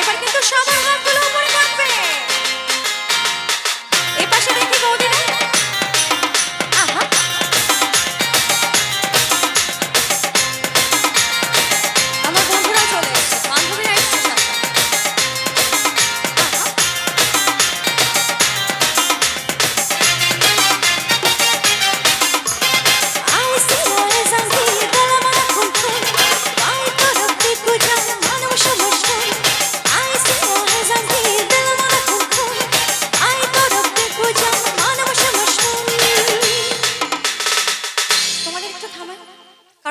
এবার কিন্তু সবার হাতগুলো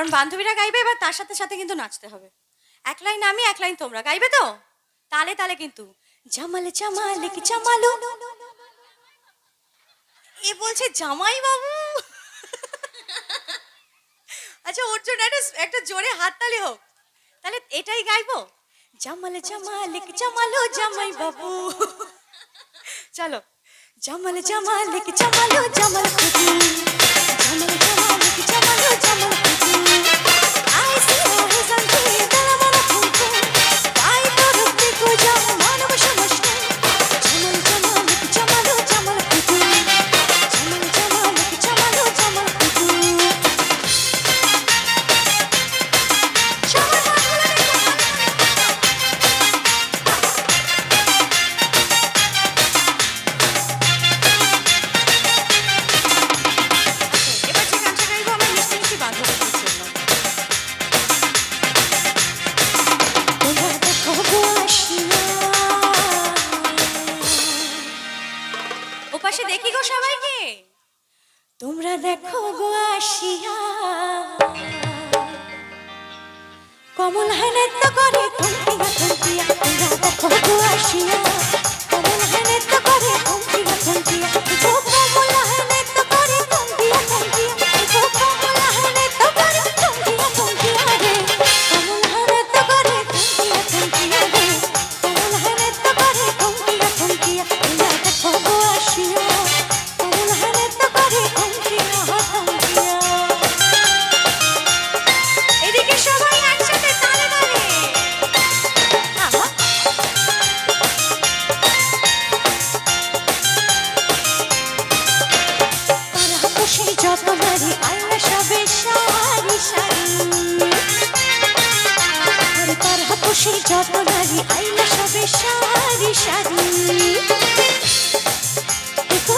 কারণ বান্ধবীরা গাইবে, এবার তার সাথে সাথে কিন্তু নাচতে হবে। এক লাইন আমি, এক লাইন তোমরা, গাইবে তো? তালে তালে কিন্তু, জামাল জামালিক জামালো? এ বলছে জামাই বাবু আচ্ছা ওর জন্য একটা একটা জোরে হাততালি হোক। তাহলে এটাই গাইবো? জামাল জামালিক জামালো জামাই বাবু চলো, জামাল জামালিক জামালো জামাল খুদি জামাল জামালিক জামালো জামাল I see. ওপাশে দেখি গো সবাইকে। তোমরা দেখো গো আসিয়া। কমল হেনেত্য করে থমকিয়া থমকিয়া তোমরা দেখো গো আসিয়া। কমল হেনেত্য করে খুশি যত নারী আইনা সবে সারি সারি। দেখো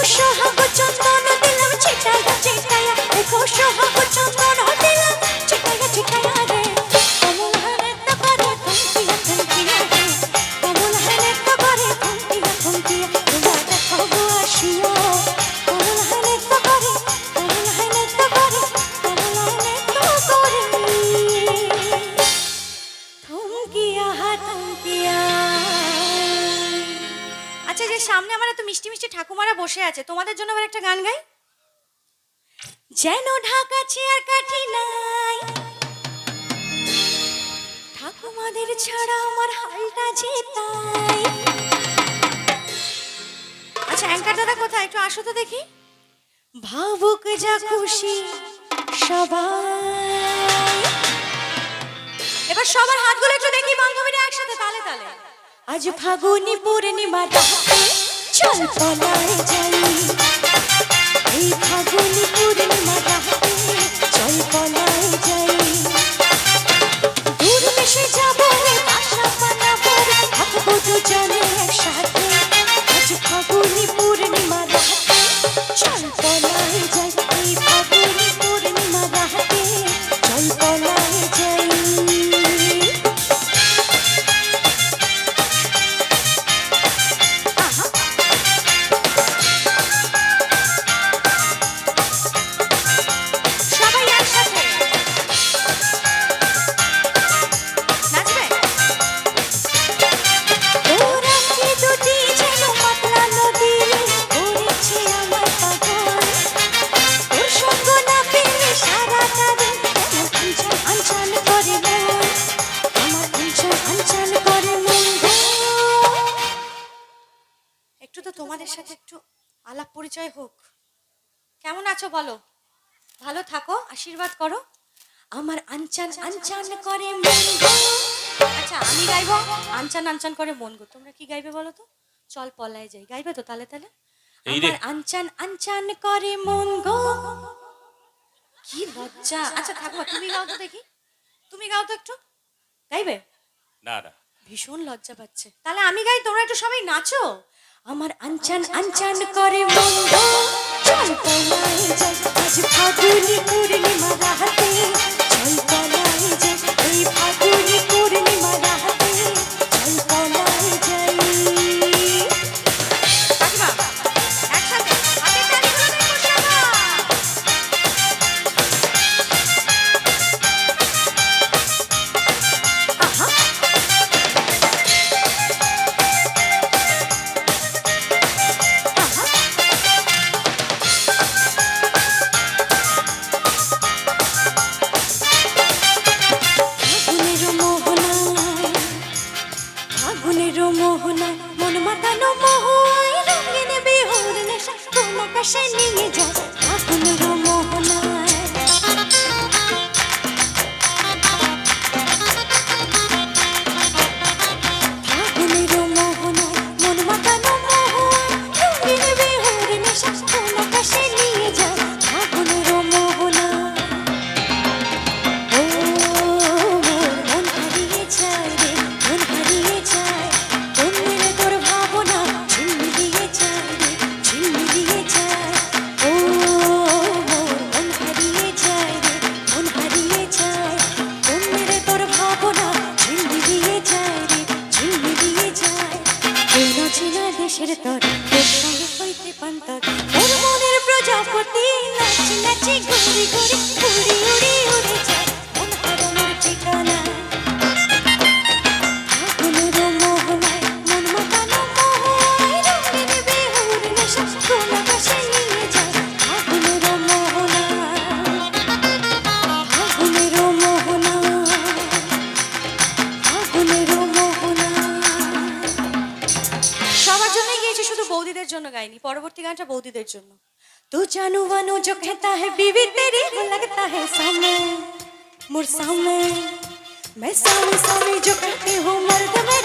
আচ্ছা যে সামনে আমার এত মিষ্টি মিষ্টি ঠাকুমারা বসে আছে, তোমাদের জন্য আবার একটা গান গাই? যেন ঢাকা চেয়ার কাঠি নাই। ঠাকুমাদের ছাড়া আমার হালটা যে তাই? আচ্ছা অ্যাঙ্কার দাদা কোথায়? একটু আসো তো দেখি। ভাবুক যা খুশি সবাই। এবার সবার হাতগুলো একটু দেখি, বান্ধবীরা একসাথে, তালে তালে। আজ ফাগুনি পূর্ণিমা চল পলায় যাই। এই ফাগুনি পূর্ণিমা তোমাদের সাথে একটু আলাপ পরিচয় হোক। কেমন আছো বলো? ভালো থাকো আশীর্বাদ করো। আমার আনচান আচ্ছা, আচ্ছা, আনচান আচ্ছা, করে আচ্ছা আমি গাইবো? আনচান আনচান করে মন গো। তোমরা কি গাইবে বলো তো? চল পলায় যাই। গাইবে তো তালে তালে? আমার আনচান আনচান করে মন গো। কি লজ্জা। আচ্ছা থাকো তুমি গাও তো দেখি। তুমি গাও তো একটু। গাইবে? না না। ভীষণ লজ্জা পাচ্ছে। তাহলে আমি গাই তোমরা একটু সবাই নাচো? আমার আঞ্চান আঞ্চান করে মন্দ চল নাই Sẽ đi. গাইনি পরবর্তী গানটা বৌদিদের জন্য তু জানু বানু জো कहता है बीवी तेरी वो लगता है सामने मुर सामने मैं सामने सामने जो कहती हूँ मर्द में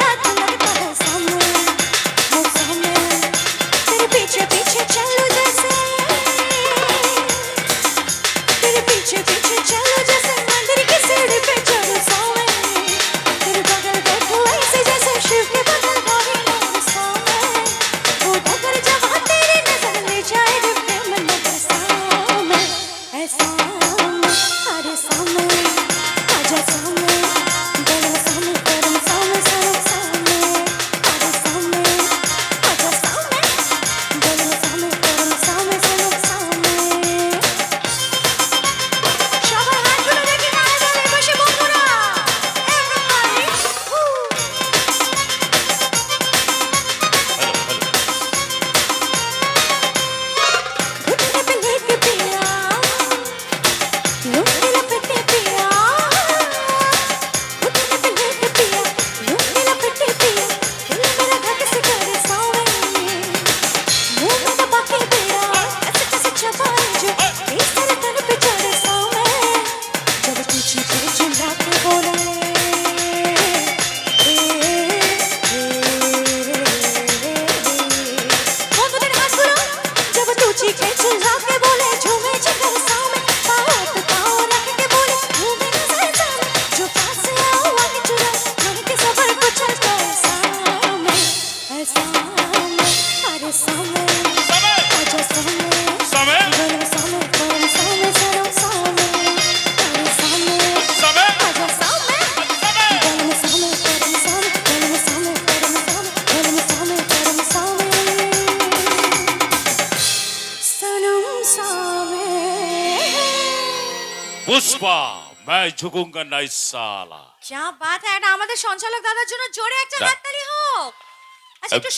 পুষ্পা मैं झुकूंगा नहीं साला क्या बात है ना আমাদের সঞ্চালক দাদার জন্য জোরে একটা হাততালি হোক। আচ্ছা একটু